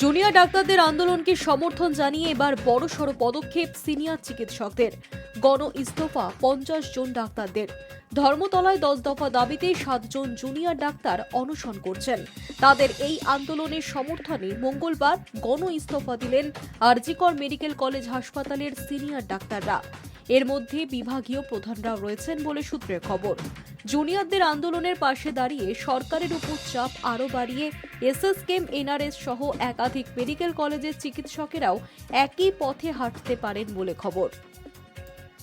Junior ডাক্তারদের আন্দোলনকে সমর্থন জানিয়ে এবার বড়সড় পদক্ষেপ সিনিয়র চিকিৎসকদের। গণ ইস্তফা, পঞ্চাশ জন ডাক্তারদের। ধর্মতলায় দশ দফা দাবিতে সাতজন জুনিয়র ডাক্তার অনশন করছেন। তাদের এই আন্দোলনের সমর্থনে মঙ্গলবার গণ ইস্তফা দিলেন আরজিকর মেডিকেল কলেজ হাসপাতালের সিনিয়র ডাক্তাররা। এর মধ্যে বিভাগীয় প্রধানরাও রয়েছেন বলে সূত্রে খবর। জুনিয়রদের আন্দোলনের পাশে দাঁড়িয়ে সরকারের উপর চাপ আরও বাড়িয়ে এসএসকেম এনআরএস সহ একাধিক মেডিকেল কলেজের চিকিৎসকেরাও একই পথে হাঁটতে পারেন বলে খবর।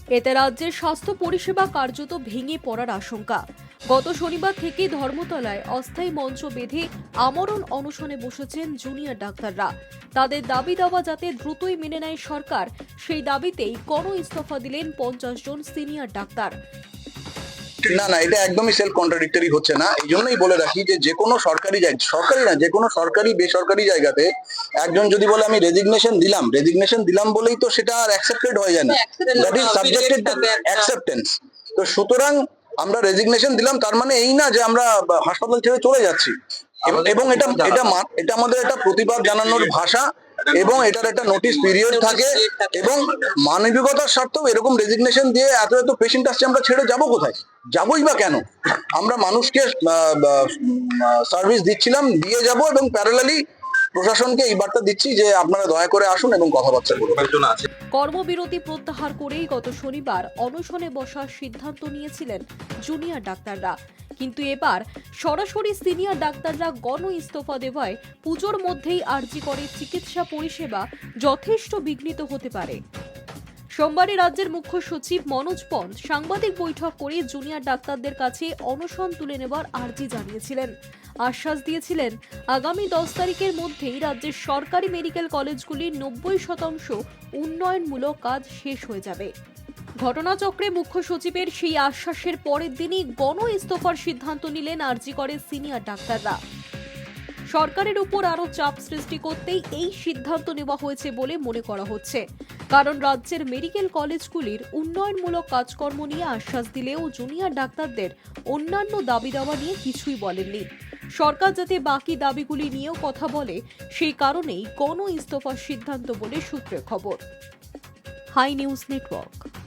এতে রাজ্যের স্বাস্থ্য পরিষেবা কার্যত ভেঙে পড়ার আশঙ্কা। গত শনিবার থেকে ধর্মতলায় অস্থায়ী মঞ্চ বেঁধে আমরণ অনশনে বসেছেন জুনিয়র ডাক্তাররা। তাদের দাবি দাওয়া যাতে দ্রুতই মেনে নেয় সরকার সেই দাবিতেই গণ ইস্তফা দিলেন পঞ্চাশ জন সিনিয়র ডাক্তার। না না এটা একদমই সেলফ কন্ট্রাডিক্টরি হচ্ছে না। এই জন্যই বলে রাখি যে যে কোনো সরকারি জায়গা সরকারি না যে কোনো সরকারি বেসরকারি জায়গাতে একজন যদি বলে আমি রেজিগনেশন দিলাম রেজিগনেশন দিলাম বলেই তো সেটা আর অ্যাকসেপ্টেড হয়ে যায় না। That is subjected to acceptance তো সুতরাং আমরা রেজিগনেশন দিলাম তার মানে এই না যে আমরা হাসপাতাল ছেড়ে চলে যাচ্ছি। এবং- এটা এটা এটা আমাদের একটা প্রতিবাদ জানানোর ভাষা এবং এটার একটা নোটিশ পিরিয়ড থাকে এবং মানবিকতার স্বার্থেও এরকম রেজিগনেশন দিয়ে এত এত পেশেন্ট আসছে আমরা ছেড়ে যাব কোথায়? যাবই বা কেন? আমরা মানুষকে সার্ভিস দিচ্ছিলাম দিয়ে যাব এবং প্যারালালি প্রশাসনকে এই বার্তা দিচ্ছি যে আপনারা দয়া করে আসুন এবং কথাবার্তা বলুন। কর্মবিরতি প্রত্যাহার করেই গত শনিবার অনশনে বসার সিদ্ধান্ত নিয়েছিলেন জুনিয়র ডাক্তাররা। কিন্তু এবার সরাসরি সিনিয়র ডাক্তাররা গণ ইস্তফা দেওয়ায় পুজোর মধ্যেই আর্জি করে চিকিৎসা পরিষেবা যথেষ্ট বিঘ্নিত হতে পারে। সোমবারই রাজ্যের মুখ্য সচিব মনোজ পন্থ সাংবাদিক বৈঠক করে জুনিয়র ডাক্তারদের কাছে অনশন তুলে নেবার আর্জি জানিয়েছিলেন। আশ্বাস দিয়েছিলেন, আগামী দশ তারিখের মধ্যেই রাজ্যের সরকারি মেডিকেল কলেজগুলির নব্বই শতাংশ উন্নয়নমূলক কাজ শেষ হয়ে যাবে। ঘটনাচক্রে মুখ্য সচিবের সেই আশ্বাসের পরের দিনই গণ ইস্তফার সিদ্ধান্ত নিলেন আরজি করে সিনিয়র ডাক্তাররা। সরকারের উপর আরও চাপ সৃষ্টি করতেই এই সিদ্ধান্ত নেওয়া হয়েছে বলে মনে করা হচ্ছে। কারণ রাজ্যের মেডিকেল কলেজগুলির উন্নয়নমূলক কাজকর্ম নিয়ে আশ্বাস দিলেও জুনিয়র ডাক্তারদের অন্যান্য দাবি দাওয়া নিয়ে কিছুই বলেননি। সরকার যাতে বাকি দাবিগুলি নিয়েও কথা বলে, সেই কারণেই গণ ইস্তফার সিদ্ধান্ত বলে সূত্রে খবর। Hi news network.